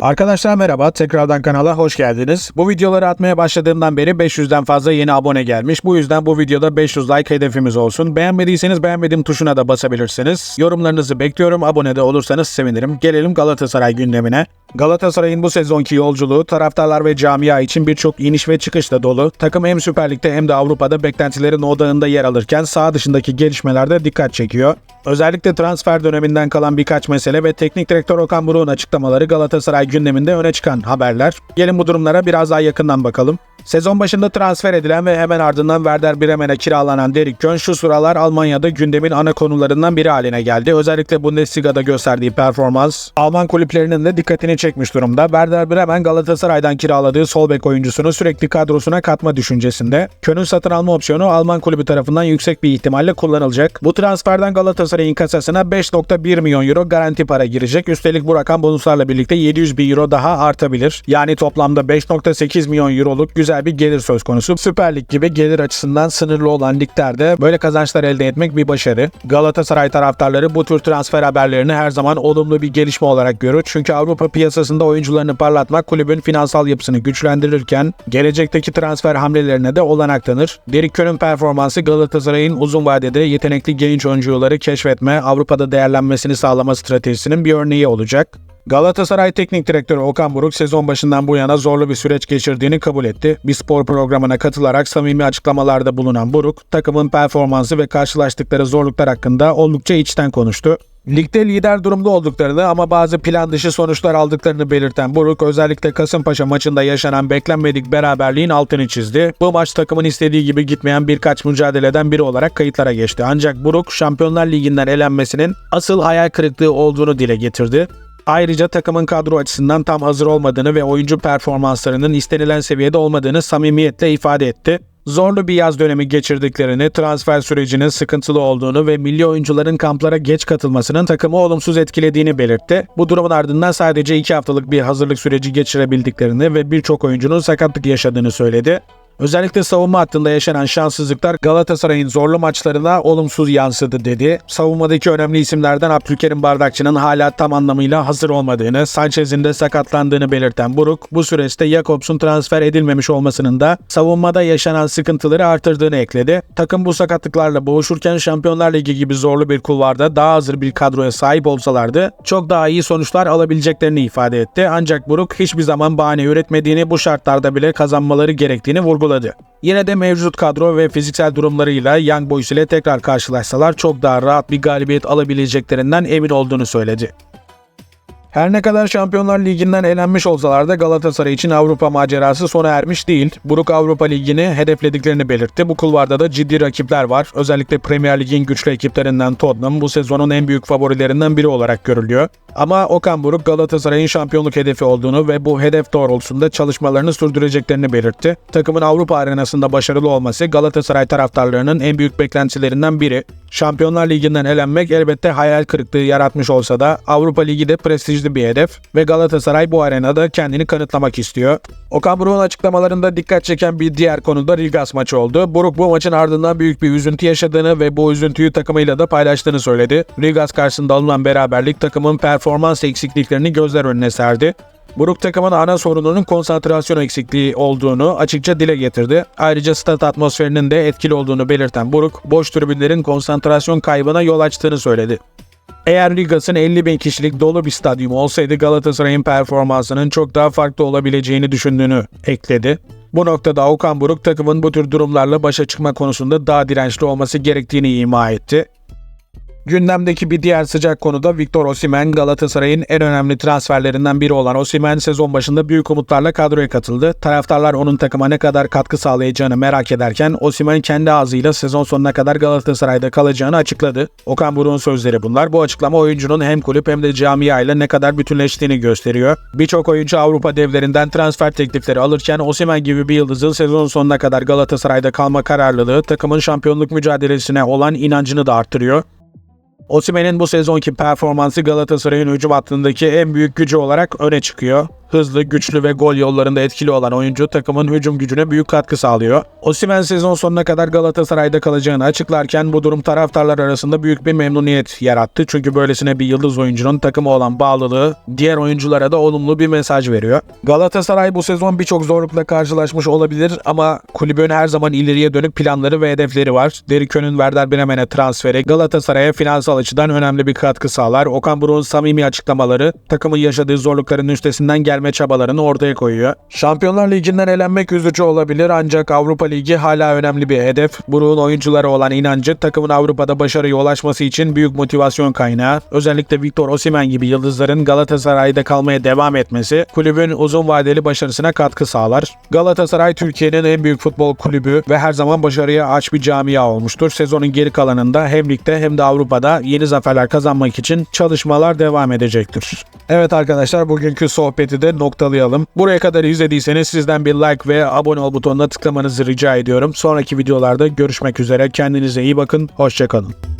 Arkadaşlar merhaba, tekrardan kanala hoş geldiniz. Bu videoları atmaya başladığımdan beri 500'den fazla yeni abone gelmiş. Bu yüzden bu videoda 500 like hedefimiz olsun. Beğenmediyseniz beğenmedim tuşuna da basabilirsiniz. Yorumlarınızı bekliyorum, abone de olursanız sevinirim. Gelelim Galatasaray gündemine. Galatasaray'ın bu sezonki yolculuğu taraftarlar ve camia için birçok iniş ve çıkışla dolu. Takım hem Süper Lig'de hem de Avrupa'da beklentilerin odağında yer alırken sağ dışındaki gelişmelerde dikkat çekiyor. Özellikle transfer döneminden kalan birkaç mesele ve teknik direktör Okan Buruk'un açıklamaları Galatasaray gündeminde öne çıkan haberler. Gelin bu durumlara biraz daha yakından bakalım. Sezon başında transfer edilen ve hemen ardından Werder Bremen'e kiralanan Derrick Kön şu sıralar Almanya'da gündemin ana konularından biri haline geldi. Özellikle Bundesliga'da gösterdiği performans Alman kulüplerinin de dikkatini çekmiş durumda. Werder Bremen Galatasaray'dan kiraladığı sol bek oyuncusunu sürekli kadrosuna katma düşüncesinde. Kön'ün satın alma opsiyonu Alman kulübü tarafından yüksek bir ihtimalle kullanılacak. Bu transferden Galatasaray'ın kasasına 5.1 milyon euro garanti para girecek. Üstelik bu rakam bonuslarla birlikte 700 bin euro daha artabilir. Yani toplamda 5.8 milyon euroluk güzel bir gelir söz konusu. Süper Lig gibi gelir açısından sınırlı olan liglerde böyle kazançlar elde etmek bir başarı. Galatasaray taraftarları bu tür transfer haberlerini her zaman olumlu bir gelişme olarak görür. Çünkü Avrupa piyasasında oyuncularını parlatmak kulübün finansal yapısını güçlendirirken gelecekteki transfer hamlelerine de olanak tanır. Derek Kön'ün performansı Galatasaray'ın uzun vadede yetenekli genç oyuncuları keşfetme, Avrupa'da değerlenmesini sağlama stratejisinin bir örneği olacak. Galatasaray Teknik Direktörü Okan Buruk sezon başından bu yana zorlu bir süreç geçirdiğini kabul etti. Bir spor programına katılarak samimi açıklamalarda bulunan Buruk, takımın performansı ve karşılaştıkları zorluklar hakkında oldukça içten konuştu. Ligde lider durumda olduklarını ama bazı plan dışı sonuçlar aldıklarını belirten Buruk özellikle Kasımpaşa maçında yaşanan beklenmedik beraberliğin altını çizdi. Bu maç takımın istediği gibi gitmeyen birkaç mücadeleden biri olarak kayıtlara geçti. Ancak Buruk Şampiyonlar Ligi'nden elenmesinin asıl hayal kırıklığı olduğunu dile getirdi. Ayrıca takımın kadro açısından tam hazır olmadığını ve oyuncu performanslarının istenilen seviyede olmadığını samimiyetle ifade etti. Zorlu bir yaz dönemi geçirdiklerini, transfer sürecinin sıkıntılı olduğunu ve milli oyuncuların kamplara geç katılmasının takımı olumsuz etkilediğini belirtti. Bu durumun ardından sadece 2 haftalık bir hazırlık süreci geçirebildiklerini ve birçok oyuncunun sakatlık yaşadığını söyledi. Özellikle savunma hattında yaşanan şanssızlıklar Galatasaray'ın zorlu maçlarına olumsuz yansıdı dedi. Savunmadaki önemli isimlerden Abdülkerim Bardakçı'nın hala tam anlamıyla hazır olmadığını, Sanchez'in de sakatlandığını belirten Buruk, bu süreçte Jakobs'un transfer edilmemiş olmasının da savunmada yaşanan sıkıntıları artırdığını ekledi. Takım bu sakatlıklarla boğuşurken Şampiyonlar Ligi gibi zorlu bir kulvarda daha hazır bir kadroya sahip olsalardı çok daha iyi sonuçlar alabileceklerini ifade etti. Ancak Buruk hiçbir zaman bahane üretmediğini, bu şartlarda bile kazanmaları gerektiğini vurguladı vurguladı. Yine de mevcut kadro ve fiziksel durumlarıyla Young Boys ile tekrar karşılaşsalar çok daha rahat bir galibiyet alabileceklerinden emin olduğunu söyledi. Her ne kadar Şampiyonlar Ligi'nden elenmiş olsalar da Galatasaray için Avrupa macerası sona ermiş değil. Buruk Avrupa Ligi'ni hedeflediklerini belirtti. Bu kulvarda da ciddi rakipler var. Özellikle Premier Lig'in güçlü ekiplerinden Tottenham bu sezonun en büyük favorilerinden biri olarak görülüyor. Ama Okan Buruk Galatasaray'ın şampiyonluk hedefi olduğunu ve bu hedef doğrultusunda çalışmalarını sürdüreceklerini belirtti. Takımın Avrupa arenasında başarılı olması Galatasaray taraftarlarının en büyük beklentilerinden biri. Şampiyonlar Ligi'nden elenmek elbette hayal kırıklığı yaratmış olsa da Avrupa Ligi de prestijli bir hedef ve Galatasaray bu arenada kendini kanıtlamak istiyor. Okan Buruk'un açıklamalarında dikkat çeken bir diğer konu da Rigas maçı oldu. Buruk bu maçın ardından büyük bir üzüntü yaşadığını ve bu üzüntüyü takımıyla da paylaştığını söyledi. Rigas karşısında alınan beraberlik takımın performans eksikliklerini gözler önüne serdi. Buruk takımın ana sorununun konsantrasyon eksikliği olduğunu açıkça dile getirdi. Ayrıca stat atmosferinin de etkili olduğunu belirten Buruk, boş tribünlerin konsantrasyon kaybına yol açtığını söyledi. Eğer Ligas'ın 50 bin kişilik dolu bir stadyum olsaydı Galatasaray'ın performansının çok daha farklı olabileceğini düşündüğünü ekledi. Bu noktada Okan Buruk takımın bu tür durumlarla başa çıkma konusunda daha dirençli olması gerektiğini ima etti. Gündemdeki bir diğer sıcak konu da Victor Osimhen, Galatasaray'ın en önemli transferlerinden biri olan Osimhen sezon başında büyük umutlarla kadroya katıldı. Taraftarlar onun takıma ne kadar katkı sağlayacağını merak ederken Osimhen kendi ağzıyla sezon sonuna kadar Galatasaray'da kalacağını açıkladı. Okan Buruk'un sözleri bunlar. Bu açıklama oyuncunun hem kulüp hem de camia ile ne kadar bütünleştiğini gösteriyor. Birçok oyuncu Avrupa devlerinden transfer teklifleri alırken Osimhen gibi bir yıldızın sezon sonuna kadar Galatasaray'da kalma kararlılığı takımın şampiyonluk mücadelesine olan inancını da arttırıyor. Osimhen'in bu sezonki performansı Galatasaray'ın hücum hattındaki en büyük gücü olarak öne çıkıyor. Hızlı, güçlü ve gol yollarında etkili olan oyuncu takımın hücum gücüne büyük katkı sağlıyor. Osimhen sezon sonuna kadar Galatasaray'da kalacağını açıklarken bu durum taraftarlar arasında büyük bir memnuniyet yarattı. Çünkü böylesine bir yıldız oyuncunun takıma olan bağlılığı diğer oyunculara da olumlu bir mesaj veriyor. Galatasaray bu sezon birçok zorlukla karşılaşmış olabilir ama kulübün her zaman ileriye dönük planları ve hedefleri var. Derikön'ün Werder Bremen'e transferi Galatasaray'a finansal açıdan önemli bir katkı sağlar. Okan Buruk'un samimi açıklamaları takımın yaşadığı zorlukların üstesinden gelme çabalarını ortaya koyuyor. Şampiyonlar Ligi'nden elenmek üzücü olabilir ancak Avrupa Ligi hala önemli bir hedef. Buruk'un oyunculara olan inancı takımın Avrupa'da başarıya ulaşması için büyük motivasyon kaynağı. Özellikle Victor Osimhen gibi yıldızların Galatasaray'da kalmaya devam etmesi kulübün uzun vadeli başarısına katkı sağlar. Galatasaray Türkiye'nin en büyük futbol kulübü ve her zaman başarıya aç bir camia olmuştur. Sezonun geri kalanında hem ligde hem de Avrupa'da yeni zaferler kazanmak için çalışmalar devam edecektir. Evet arkadaşlar bugünkü sohbeti de noktalayalım. Buraya kadar izlediyseniz sizden bir like ve abone ol butonuna tıklamanızı rica ediyorum. Sonraki videolarda görüşmek üzere. Kendinize iyi bakın. Hoşçakalın.